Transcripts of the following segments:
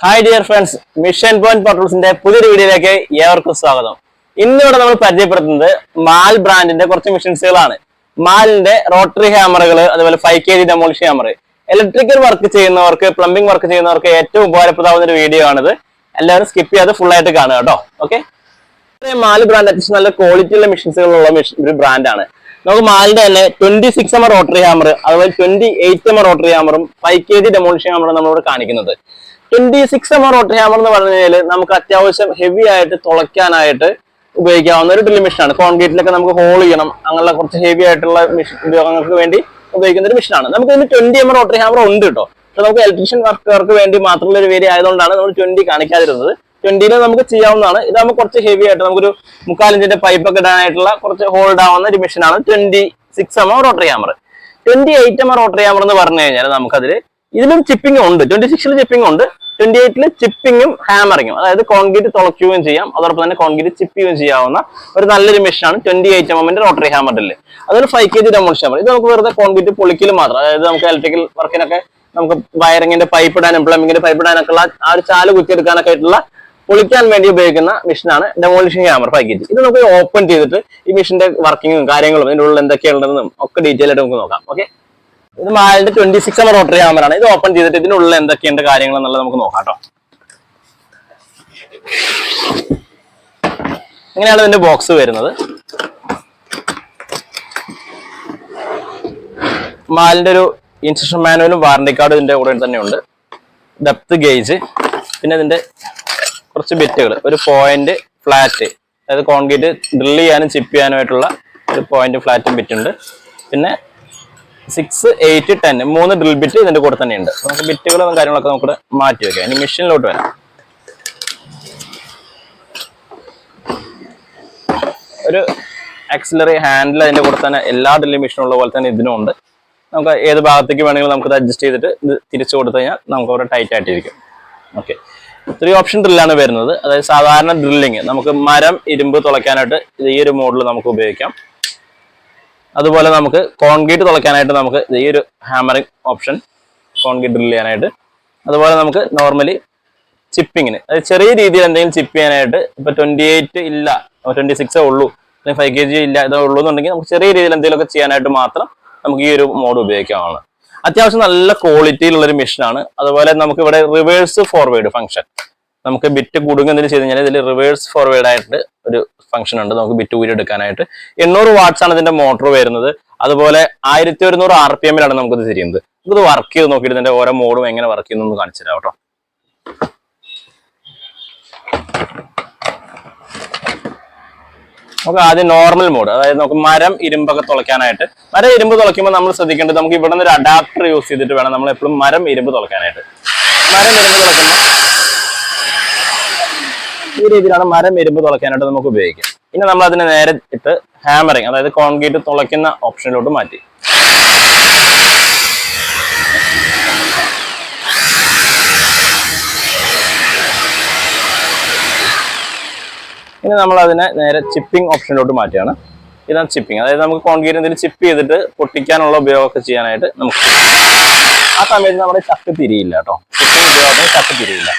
Hi dear friends mission point പോർട്ടൽസിന്റെ പുതിയൊരു വീഡിയോയിലേക്ക് ഏവർക്കും സ്വാഗതം. ഇന്നിവിടെ നമ്മൾ പരിചയപ്പെടുത്തുന്നത് മാൽ ബ്രാൻഡിന്റെ കുറച്ച് മെഷീൻസുകളാണ്. മാലിന്റെ റോട്ടറി ഹാമറുകൾ അതുപോലെ five K G demolish hammer electrical work ചെയ്യുന്നവർക്ക് പ്ലംബിംഗ് വർക്ക് ചെയ്യുന്നവർക്ക് ഏറ്റവും ഉപകാരപ്രദമാകുന്ന ഒരു വീഡിയോ ആണിത്. എല്ലാവരും സ്കിപ്പ് ചെയ്യാതെ ഫുൾ ആയിട്ട് കാണുക കേട്ടോ. ഓക്കെ മാൽ ബ്രാൻഡ് അത്യാവശ്യം നല്ല ക്വാളിറ്റിയുള്ള മെഷീൻസുകളുള്ള മെഷീൻ ഒരു ബ്രാൻഡാണ് നമുക്ക് മാലിന്റെ തന്നെ twenty six M rotary hammer അതുപോലെ ട്വന്റി എയ്റ്റ് എം റോട്ടറി ഹാമറും ഫൈവ് കെ ജി ഡെമോളിഷൻ ഹാമറും നമ്മളിവിടെ കാണിക്കുന്നത്. Twenty six M R rotary hammer എന്ന് പറഞ്ഞു കഴിഞ്ഞാൽ നമുക്ക് അത്യാവശ്യം ഹെവി ആയിട്ട് തുളയ്ക്കാനായിട്ട് ഉപയോഗിക്കാവുന്ന ഒരു ഡ്രില്ല് മെഷീൻ ആണ്. കോൺക്രീറ്റിലൊക്കെ നമുക്ക് ഹോൾ ചെയ്യണം. അങ്ങനെയുള്ള കുറച്ച് ഹെവി ആയിട്ടുള്ള മെഷീൻ ഉപയോഗങ്ങൾക്ക് വേണ്ടി ഉപയോഗിക്കുന്ന ഒരു മെഷീനാണ് നമുക്ക് ഇതിന് twenty M R rotary hammer ഉണ്ട് കേട്ടോ നമുക്ക് ഇലക്ട്രീഷ്യൻ വർക്കുകൾക്ക് വേണ്ടി മാത്രമുള്ള ഒരു വേരി ആയതുകൊണ്ടാണ് നമ്മൾ ട്വന്റി കാണിക്കാതിരുന്നത്. ട്വന്റിയിൽ നമുക്ക് ചെയ്യാവുന്നതാണ്. ഇതാകുമ്പോൾ കുറച്ച് ഹെവി ആയിട്ട് നമുക്കൊരു മുക്കാലിഞ്ചിന്റെ പൈപ്പ് ഒക്കെ ഇടാനായിട്ടുള്ള കുറച്ച് ഹോൾഡ് ആവുന്ന ഒരു മെഷീനാണ് twenty six M R rotary hammer twenty eight M R rotary hammer എന്ന് പറഞ്ഞു കഴിഞ്ഞാൽ നമുക്കതിൽ ഇതിലും ചിപ്പിംഗ് ഉണ്ട്. ട്വന്റി സിക്സിൽ ചിപ്പിംഗ് ഉണ്ട്. ട്വന്റി എയ്റ്റിൽ ചിപ്പിങ്ങും ഹാമറിങ്ങും അതായത് കോൺക്രീറ്റ് തുളയ്ക്കുകയും ചെയ്യാം. അതോടൊപ്പം തന്നെ കോൺക്രീറ്റ് ചിപ്പിയും ചെയ്യാവുന്ന ഒരു നല്ലൊരു മെഷീനാണ് ട്വന്റി എയ്റ്റ് എം എമ്മിന്റെ റോട്ടറി ഹാമറിൽ അതൊരു ഫൈവ് കെ ജി ഹാമർ ഇത് നമുക്ക് വെറുതെ കോൺക്രീറ്റ് പൊളിക്കൽ മാത്രം. അതായത് നമുക്ക് ഇലക്ട്രിക്കൽ വർക്കിനൊക്കെ നമുക്ക് വയറിങ്ങിന്റെ പൈപ്പ് ഇടാനും പ്ലംബിങ്ങിന്റെ പൈപ്പ് ഇടാനൊക്കെ ഉള്ള ആ ഒരു ചാൽ കുത്തിയെടുക്കാനൊക്കെ ആയിട്ടുള്ള പൊളിക്കാൻ വേണ്ടി ഉപയോഗിക്കുന്ന മെഷീനാണ് ഡെമോളിഷൻ ഹാമർ ഫൈവ് കെ ജി ഇത് നമുക്ക് ഓപ്പൺ ചെയ്തിട്ട് ഈ മെഷീന്റെ വർക്കിങ്ങും കാര്യങ്ങളും ഇതിനുള്ളിൽ ഉള്ളിൽ എന്തൊക്കെയുണ്ടെന്നും ഒക്കെ ഡീറ്റെയിൽ ആയിട്ട് നമുക്ക് നോക്കാം. ഓക്കെ ഇത് മാലിന്റെ twenty six M rotary hammer ആണ്. ഇത് ഓപ്പൺ ചെയ്തിട്ട് ഇതിനുള്ളിൽ എന്തൊക്കെയുണ്ട് കാര്യങ്ങൾ എന്നുള്ളത് നമുക്ക് നോക്കാം കേട്ടോ. ഇങ്ങനെയാണ് ഇതിന്റെ ബോക്സ് വരുന്നത്. മാലിന്റെ ഒരു ഇൻസ്ട്രക്ഷൻ മാനുവലും വാറണ്ടി കാർഡും ഇതിന്റെ കൂടെ തന്നെ ഉണ്ട് ഡെപ്ത് ഗേജ് പിന്നെ ഇതിന്റെ കുറച്ച് ബിറ്റുകൾ ഒരു പോയിന്റ് ഫ്ലാറ്റ് അതായത് കോൺക്രീറ്റ് ഡ്രിൽ ചെയ്യാനും ചിപ്പ് ചെയ്യാനുമായിട്ടുള്ള ഒരു പോയിന്റ് ഫ്ലാറ്റും ബിറ്റുണ്ട് പിന്നെ സിക്സ് എയ്റ്റ് ടെൻ മൂന്ന് ഡ്രിൽ ബിറ്റ് ഇതിന്റെ കൂടെ തന്നെ ഉണ്ട് നമുക്ക് ബിറ്റുകളും കാര്യങ്ങളൊക്കെ നമുക്ക് മാറ്റി വെക്കാം. ഇനി മെഷീനിലോട്ട് വരാം. ഒരു ആക്സിലറി ഹാൻഡിൽ അതിന്റെ കൂടെ തന്നെ എല്ലാ ഡ്രില്ലിംഗ് മെഷീനും ഉള്ള പോലെ തന്നെ ഇതിനും ഉണ്ട്. നമുക്ക് ഏത് ഭാഗത്തേക്ക് വേണമെങ്കിലും നമുക്ക് അഡ്ജസ്റ്റ് ചെയ്തിട്ട് ഇത് തിരിച്ചു കൊടുത്തു കഴിഞ്ഞാൽ നമുക്ക് അവിടെ ടൈറ്റ് ആയിട്ടിരിക്കും. ഓക്കെ ത്രീ ഓപ്ഷൻ ഡ്രില്ലാണ് വരുന്നത്. അതായത് സാധാരണ ഡ്രില്ലിങ് നമുക്ക് മരം ഇരുമ്പ് തുളയ്ക്കാനായിട്ട് ഈ ഒരു മോഡൽ നമുക്ക് ഉപയോഗിക്കാം. അതുപോലെ നമുക്ക് കോൺക്രീറ്റ് തുളയ്ക്കാനായിട്ട് നമുക്ക് ഈ ഒരു ഹാമറിങ് ഓപ്ഷൻ കോൺക്രീറ്റ് ഡ്രിൽ ചെയ്യാനായിട്ട്. അതുപോലെ നമുക്ക് നോർമലി ചിപ്പിങ്ങിന് അതായത് ചെറിയ രീതിയിൽ എന്തെങ്കിലും ചിപ്പ് ചെയ്യാനായിട്ട് ഇപ്പൊ ട്വന്റി എയ്റ്റ് ഇല്ല ട്വന്റി സിക്സേ ഉള്ളൂ. അല്ലെങ്കിൽ ഫൈവ് കെ ജി ഇല്ല ഇതേ ഉള്ളൂ എന്നുണ്ടെങ്കിൽ നമുക്ക് ചെറിയ രീതിയിൽ എന്തെങ്കിലുമൊക്കെ ചെയ്യാനായിട്ട് മാത്രം നമുക്ക് ഈ ഒരു മോഡ് ഉപയോഗിക്കാവുന്നതാണ്. അത്യാവശ്യം നല്ല ക്വാളിറ്റിയിലുള്ള ഒരു മെഷീനാണ് അതുപോലെ നമുക്ക് ഇവിടെ റിവേഴ്സ് ഫോർവേഡ് ഫംഗ്ഷൻ നമുക്ക് ബിറ്റ് കൂടുങ്ങി എന്തെങ്കിലും ചെയ്ത് കഴിഞ്ഞാൽ ഇതിൽ റിവേഴ്സ് ഫോർവേഡ് ആയിട്ട് ഒരു ഫംഗ്ഷൻ ഉണ്ട്. നമുക്ക് ബിറ്റ് ഊരി എടുക്കാനായിട്ട്. എണ്ണൂറ് വാട്ട്സ് ആണ് ഇതിന്റെ മോട്ടോർ വരുന്നത്. അതുപോലെ ആയിരത്തി ഒരുന്നൂറ് ആർ പി എമ്മിലാണ് നമുക്കിത് തിരിയുന്നത് നമുക്കിത് വർക്ക് ചെയ്ത് നോക്കിയിട്ട് ഇതിന്റെ ഓരോ മോഡും എങ്ങനെ വർക്ക് ചെയ്യുന്നു കാണിച്ചു തരാം കേട്ടോ. നമുക്ക് ആദ്യം നോർമൽ മോഡ് അതായത് നമുക്ക് മരം ഇരുമ്പൊക്കെ തുളയ്ക്കാനായിട്ട്. മരം ഇരുമ്പ് തുളയ്ക്കുമ്പോൾ നമ്മൾ ശ്രദ്ധിക്കേണ്ടത് നമുക്ക് ഇവിടെ നിന്ന് ഒരു അഡാപ്റ്റർ യൂസ് ചെയ്തിട്ട് വേണം നമ്മൾ എപ്പോഴും മരം ഇരുമ്പ് തുളയ്ക്കാനായിട്ട്. മരം ഇരുമ്പ് തുളയ്ക്കുമ്പോൾ ഈ രീതിയിലാണ് മരം എരുമ്പ് തുളയ്ക്കാനായിട്ട് നമുക്ക് ഉപയോഗിക്കാം. ഇനി നമ്മൾ അതിനെ നേരെ ഇട്ട് ഹാമറിങ് അതായത് കോൺക്രീറ്റ് തുളയ്ക്കുന്ന ഓപ്ഷനിലോട്ട് മാറ്റി. ഇനി നമ്മൾ അതിനെ നേരെ ചിപ്പിംഗ് ഓപ്ഷനിലോട്ട് മാറ്റിയാണ്. ഇതാണ് ചിപ്പിംഗ് അതായത് നമുക്ക് കോൺക്രീറ്റ് എന്തെങ്കിലും ചിപ്പ് ചെയ്തിട്ട് പൊട്ടിക്കാനുള്ള ഉപയോഗമൊക്കെ ചെയ്യാനായിട്ട് നമുക്ക് ആ സമയത്ത് നമ്മുടെ ചക്ക് തിരിയില്ല കേട്ടോ. ചിപ്പിംഗ് ഉപയോഗത്തിന് ചക്ക് തിരിയില്ല.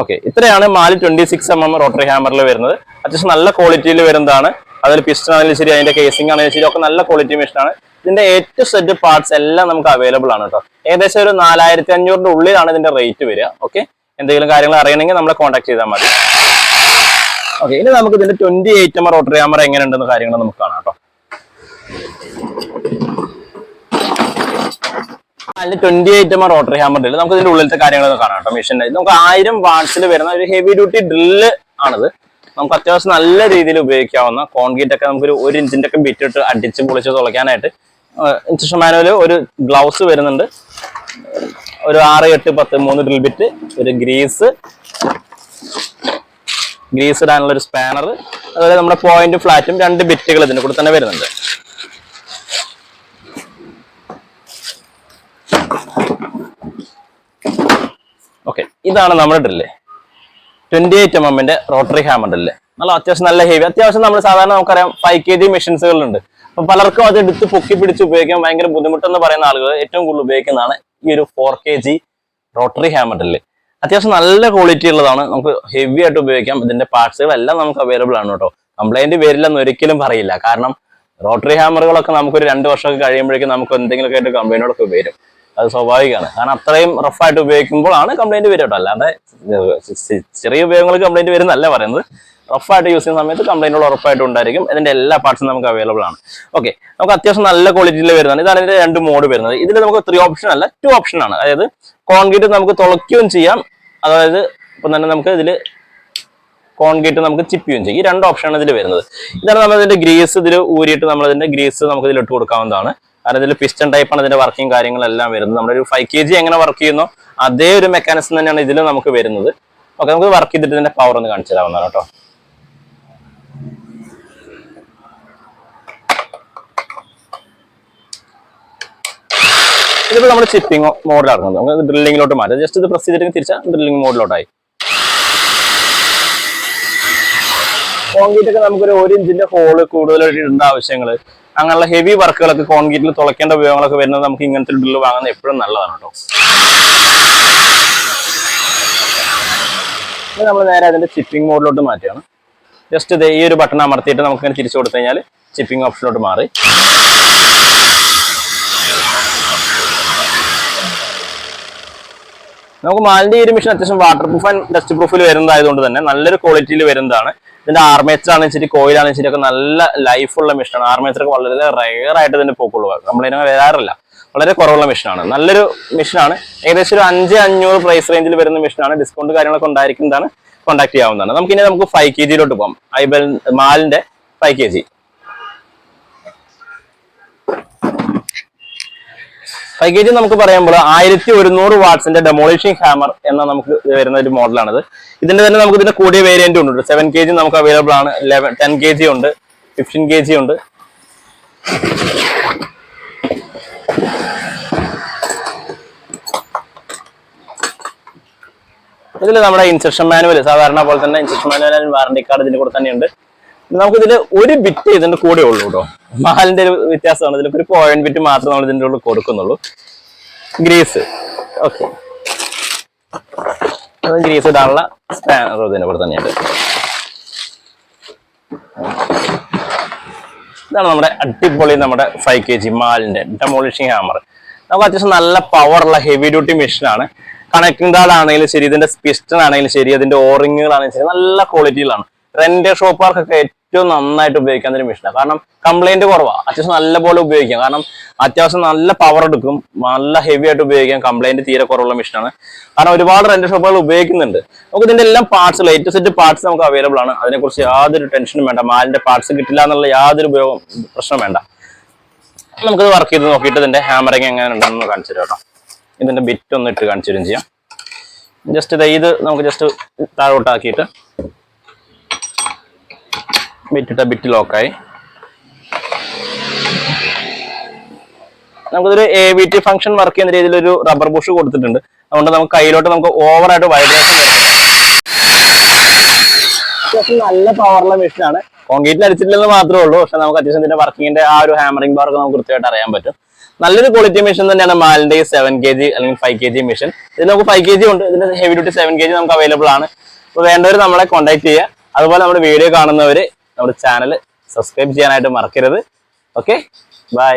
ഓക്കെ ഇത്രയാണ് മാലി twenty six M M rotary ഹാമറിൽ വരുന്നത്. അത്യാവശ്യം നല്ല ക്വാളിറ്റിയിൽ വരുന്നതാണ്. അതിൽ പിസ്റ്റൺ ആണെങ്കിലും ശരി അതിന്റെ കേസിംഗ് ആണെങ്കിലും ശരി ഒക്കെ നല്ല ക്വാളിറ്റി മെഷീനാണ് ഇതിന്റെ ഏറ്റവും സെറ്റ് പാർട്സ് എല്ലാം നമുക്ക് അവൈലബിൾ ആണ് കേട്ടോ ഏകദേശം ഒരു നാലായിരത്തി അഞ്ഞൂറിന്റെ ഉള്ളിലാണ് ഇതിന്റെ റേറ്റ് വരിക. ഓക്കെ എന്തെങ്കിലും കാര്യങ്ങൾ അറിയണമെങ്കിൽ നമ്മളെ കോൺടാക്ട് ചെയ്താൽ മതി. ഓക്കെ ഇനി നമുക്ക് ഇതിന്റെ twenty eight M rotary hammer എങ്ങനെയുണ്ടെന്ന് കാര്യങ്ങൾ നമുക്ക് കാണാം കേട്ടോ അതിന് twenty eight M rotary hammer drill നമുക്ക് ഇതിന്റെ ഉള്ളിലത്തെ കാര്യങ്ങളൊക്കെ കാണാം കേട്ടോ. മെഷീന്റെ നമുക്ക് ആയിരം വാട്ട്സിൽ വരുന്ന ഒരു ഹെവി ഡ്യൂട്ടി ഡ്രില്ല് ആണിത്. നമുക്ക് അത്യാവശ്യം നല്ല രീതിയിൽ ഉപയോഗിക്കാവുന്ന കോൺക്രീറ്റ് ഒക്കെ നമുക്ക് ഒരു ഇഞ്ചിന്റെ ഒക്കെ ബിറ്റിട്ട് അടിച്ച് പൊളിച്ച് തുളയ്ക്കാനായിട്ട്. ഇൻസ്ട്രക്ഷൻ മാനുവൽ ഒരു ഗ്ലൗസ് വരുന്നുണ്ട്. ഒരു ആറ് എട്ട് പത്ത് മൂന്ന് ഡ്രിൽ ബിറ്റ് ഒരു ഗ്രീസ് ഗ്രീസ് ഇടാനുള്ള ഒരു സ്പാനർ അതുപോലെ നമ്മുടെ പോയിന്റ് ഫ്ലാറ്റും രണ്ട് ബിറ്റുകൾ ഇതിന്റെ കൂടെ തന്നെ വരുന്നുണ്ട്. ഓക്കെ ഇതാണ് നമ്മുടെ ഡ്രില്ല് ട്വന്റി എയ്റ്റ് എം എമ്മിന്റെ റോട്ടറി ഹാമർ ഡ്രില്ല് നല്ല അത്യാവശ്യം നല്ല ഹെവി അത്യാവശ്യം നമ്മൾ സാധാരണ നമുക്കറിയാം ഫൈവ് കെ ജി മെഷീൻസുകളുണ്ട് അപ്പൊ പലർക്കും അത് എടുത്ത് പൊക്കി പിടിച്ച് ഉപയോഗിക്കാൻ ഭയങ്കര ബുദ്ധിമുട്ടെന്ന് പറയുന്ന ആളുകൾ ഏറ്റവും കൂടുതൽ ഉപയോഗിക്കുന്നതാണ് ഈ ഒരു four K G rotary hammer drill അത്യാവശ്യം നല്ല ക്വാളിറ്റി ഉള്ളതാണ്. നമുക്ക് ഹെവി ആയിട്ട് ഉപയോഗിക്കാം. ഇതിന്റെ പാർട്സുകൾ എല്ലാം നമുക്ക് അവൈലബിൾ ആണ് കേട്ടോ. കംപ്ലൈന്റ് വരില്ലെന്ന് ഒരിക്കലും പറയില്ല. കാരണം റോട്ടറി ഹാമറുകളൊക്കെ നമുക്കൊരു രണ്ട് വർഷമൊക്കെ കഴിയുമ്പോഴേക്കും നമുക്ക് എന്തെങ്കിലുമൊക്കെ ആയിട്ട് കംപ്ലൈന്റുകളൊക്കെ വരും. അത് സ്വാഭാവികമാണ്. കാരണം അത്രയും റഫായിട്ട് ഉപയോഗിക്കുമ്പോഴാണ് കംപ്ലൈന്റ് വരും കേട്ടോ. അല്ലാതെ ചെറിയ ഉപയോഗങ്ങൾ കംപ്ലൈന്റ് വരുന്നല്ല പറയുന്നത്. റഫായിട്ട് യൂസ് ചെയ്യുന്ന സമയത്ത് കംപ്ലൈന്റുകൾ ഉറപ്പായിട്ടും ഉണ്ടായിരിക്കും. ഇതിന്റെ എല്ലാ പാർട്സും നമുക്ക് അവൈലബിൾ ആണ്. ഓക്കെ നമുക്ക് അത്യാവശ്യം നല്ല ക്വാളിറ്റിയിൽ വരുന്നതാണ്. ഇതാണ് ഇതിന്റെ രണ്ട് മോഡ് വരുന്നത്. ഇതിൽ നമുക്ക് ത്രീ ഓപ്ഷൻ അല്ല ടു ഓപ്ഷൻ ആണ്. അതായത് കോൺക്രീറ്റ് നമുക്ക് തുളയ്ക്കുകയും ചെയ്യാം. അതായത് ഇപ്പം തന്നെ നമുക്ക് ഇതിൽ കോൺക്രീറ്റ് നമുക്ക് ചിപ്പിയും ചെയ്യും. ഈ രണ്ട് ഓപ്ഷനാണ് ഇതിൽ വരുന്നത്. ഇതാണ് നമ്മൾ ഇതിന്റെ ഗ്രീസ് ഇതിൽ ഊരിയിട്ട് നമ്മൾ ഇതിന്റെ ഗ്രീസ് നമുക്ക് ഇതിൽ ഇട്ട് കൊടുക്കാവുന്നതാണ്. കാരണം ഇതിൽ പിസ്റ്റൺ ടൈപ്പാണ് ഇതിന്റെ വർക്കിംഗ് കാര്യങ്ങളെല്ലാം വരുന്നത്. നമ്മുടെ ഒരു ഫൈവ് കെ ജി എങ്ങനെ വർക്ക് ചെയ്യുന്നോ അതേ ഒരു മെക്കാനിസം തന്നെയാണ് ഇതിലും നമുക്ക് വരുന്നത്. ഓക്കെ നമുക്ക് വർക്ക് ചെയ്തിട്ട് ഇതിന്റെ പവർ ഒന്ന് കാണിച്ചു തരാവുന്നതാണ് കേട്ടോ. ഇതിപ്പോൾ നമ്മൾ ചിപ്പിംഗ് മോഡിലാക്കുന്നത് നമുക്ക് ഡ്രില്ലിങ്ങിലോട്ട് മാറ്റാം. ജസ്റ്റ് ഇത് പ്രസ് ചെയ്തിട്ട് തിരിച്ചാൽ ഡ്രില്ലിംഗ് മോഡിലോട്ടായി കോൺക്രീറ്റ് ഒക്കെ നമുക്കൊരു ഒരു ഇഞ്ചിന്റെ ഹോൾ കൂടുതലായിട്ട് ഇടേണ്ട ആവശ്യങ്ങൾ അങ്ങനെയുള്ള ഹെവി വർക്കുകളൊക്കെ കോൺക്രീറ്റിൽ തുളയ്ക്കേണ്ട ഉപയോഗങ്ങളൊക്കെ വരുന്നത് നമുക്ക് ഇങ്ങനത്തെ ഡ്രില്ല് വാങ്ങുന്നത് എപ്പോഴും നല്ലതാണ് കേട്ടോ. നമ്മൾ നേരെ അതിന്റെ ചിപ്പിംഗ് മോഡിലോട്ട് മാറ്റുകയാണ്. ജസ്റ്റ് ഇത് ഈ ഒരു ബട്ടൺ അമർത്തിയിട്ട് നമുക്ക് ഇങ്ങനെ തിരിച്ചു കൊടുത്തു കഴിഞ്ഞാൽ ചിപ്പിംഗ് ഓപ്ഷനിലോട്ട് മാറി. നമുക്ക് മാലിന്യ ഈ ഒരു മെഷീൻ അത്യാവശ്യം വാട്ടർ പ്രൂഫ് ആൻഡ് ഡസ്റ്റ് പ്രൂഫിൽ വരുന്നതായതുകൊണ്ട് തന്നെ നല്ലൊരു ക്വാളിറ്റിയിൽ വരുന്നതാണ്. ഇതിന്റെ ആർമേച്ചർ ആണെങ്കിൽ ശരി കോയിലാണ് ശരി ഒക്കെ നല്ല ലൈഫുള്ള മെഷീനാണ് ആർമേച്ചർ വളരെ റെയർ ആയിട്ട് തന്നെ പോക്കുള്ളൂ. നമ്മളതിനെ വരാറില്ല വളരെ കുറവുള്ള മെഷീനാണ് നല്ലൊരു മെഷീനാണ് ഏകദേശം ഒരു അഞ്ച് അഞ്ഞൂറ് പ്രൈസ് റേഞ്ചിൽ വരുന്ന മെഷീനാണ് ഡിസ്കൗണ്ട് കാര്യങ്ങളൊക്കെ ഉണ്ടായിരിക്കുന്നതാണ്. കോൺടാക്ട് ചെയ്യാവുന്നതാണ്. നമുക്ക് ഇനി നമുക്ക് ഫൈവ് കെ ജിയിലോട്ട് പോകാം. ഐബൽ മാലിന്റെ ഫൈവ് കെ ജി ഫൈവ് കെ ജി നമുക്ക് പറയുമ്പോൾ ആയിരത്തി ഒരുന്നൂറ് വാട്ട്സിന്റെ ഡെമോളിഷിംഗ് ഹാമർ എന്ന നമുക്ക് വരുന്ന ഒരു മോഡലാണിത് ഇതിന്റെ തന്നെ നമുക്ക് ഇതിന്റെ കൂടിയ വേരിയന്റ് ഉണ്ട് സെവൻ കെ ജി നമുക്ക് അവൈലബിൾ ആണ് ലെവൻ ടെൻ കെ ജി ഉണ്ട് ഫിഫ്റ്റീൻ കെ ജി ഉണ്ട്. ഇതിൽ നമ്മുടെ ഇൻസ്ട്രക്ഷൻ മാനുവൽ സാധാരണ പോലെ തന്നെ ഇൻസ്ട്രക്ഷൻ മാനുവൽ വാറണ്ടി കാർഡ് ഇതിന്റെ കൂടെ തന്നെയുണ്ട്. നമുക്കിതിൽ ഒരു ബിറ്റ് ഇതിന്റെ കൂടെ ഉള്ളൂ കേട്ടോ മാലിന്റെ ഒരു വ്യത്യാസമാണ്. ഇതിലൊക്കെ ഒരു പോയിന്റ് ബിറ്റ് മാത്രം നമ്മൾ ഇതിന്റെ ഉള്ളിൽ കൊടുക്കുന്നുള്ളൂ. ഗ്രീസ്. ഓക്കെ ഗ്രീസ് ഇടാനുള്ള സ്പാനർ ഇതിന്റെ കൂടെ തന്നെയുണ്ട്. ഇതാണ് നമ്മുടെ അടിപൊളി നമ്മുടെ ഫൈവ് കെ ജി മാലിന്റെ ഡെമോളിഷിംഗ് ഹാമർ നമുക്ക് അത്യാവശ്യം നല്ല പവറുള്ള ഹെവി ഡ്യൂട്ടി മെഷീനാണ് കണക്ടിംഗ് ദാഡ് ആണെങ്കിലും ശരി ഇതിന്റെ പിസ്റ്റൺ ആണെങ്കിലും ശരി അതിന്റെ ഓറിങ്ങുകളാണെങ്കിലും ശരി നല്ല ക്വാളിറ്റിയിലാണ് റെന്റ് ഷോപ്പുകാർക്കൊക്കെ ഏറ്റവും നന്നായിട്ട് ഉപയോഗിക്കാവുന്ന ഒരു മെഷീനാണ് കാരണം കംപ്ലൈന്റ് കുറവാണ് അത്യാവശ്യം നല്ലപോലെ ഉപയോഗിക്കാം. കാരണം അത്യാവശ്യം നല്ല പവർ എടുക്കും. നല്ല ഹെവി ആയിട്ട് ഉപയോഗിക്കാം. കംപ്ലൈന്റ് തീരെ കുറവുള്ള മെഷീനാണ് കാരണം ഒരുപാട് റെന്റ് ഷോപ്പുകൾ ഉപയോഗിക്കുന്നുണ്ട്. നമുക്ക് ഇതിന്റെ എല്ലാം പാർട്സ് ലേറ്റസ്റ്റ് സെറ്റ് പാർട്സ് നമുക്ക് അവൈലബിൾ ആണ്. അതിനെക്കുറിച്ച് യാതൊരു ടെൻഷനും വേണ്ട. മാലിന്റെ പാർട്സ് കിട്ടില്ല എന്നുള്ള യാതൊരു ഉപയോഗം പ്രശ്നം വേണ്ട. നമുക്കിത് വർക്ക് ചെയ്ത് നോക്കിയിട്ട് ഇതിന്റെ ഹാമറിങ് എങ്ങനെ ഉണ്ടെന്ന് കാണിച്ചു തരാം കേട്ടോ. ഇതിന്റെ ബിറ്റ് ഒന്ന് ഇട്ട് കാണിച്ചു തരും ചെയ്യാം. ജസ്റ്റ് ഇത് നമുക്ക് ജസ്റ്റ് താഴോട്ടാക്കിയിട്ട് ബിറ്റിട്ട ബിറ്റ് ലോക്കായി നമുക്കിതൊരു A V T function work ചെയ്യുന്ന രീതിയിൽ ഒരു റബ്ബർ ബുഷ് കൊടുത്തിട്ടുണ്ട്. അതുകൊണ്ട് നമുക്ക് കയ്യിലോട്ട് നമുക്ക് ഓവറായിട്ട് വൈബ്രേഷൻ അത്യാവശ്യം നല്ല പവറുള്ള മെഷീനാണ് കോൺക്രീറ്റിൽ അടിച്ചിട്ടില്ലെന്ന് മാത്രമേ ഉള്ളൂ. പക്ഷെ നമുക്ക് അത്യാവശ്യം ഇതിന്റെ വർക്കിങ്ങിന്റെ ആ ഒരു ഹാമറിംഗ് ബാർ നമുക്ക് കൃത്യമായിട്ട് അറിയാൻ പറ്റും. നല്ലൊരു ക്വാളിറ്റി മെഷീൻ തന്നെയാണ് മാലിന്റെ സെവൻ കെ ജി അല്ലെങ്കിൽ ഫൈവ് കെ ജി മെഷീൻ ഇതിൽ നമുക്ക് ഫൈവ് കെ ജി ഉണ്ട്. ഇതിന്റെ heavy duty seven K G നമുക്ക് അവൈലബിൾ ആണ്. അപ്പോൾ വേണ്ടവർ നമ്മളെ കോൺടാക്ട് ചെയ്യുക. അതുപോലെ നമ്മുടെ വീഡിയോ കാണുന്നവർ നമ്മുടെ ചാനൽ സബ്സ്ക്രൈബ് ചെയ്യാനായിട്ട് മറക്കരുത്. Okay bye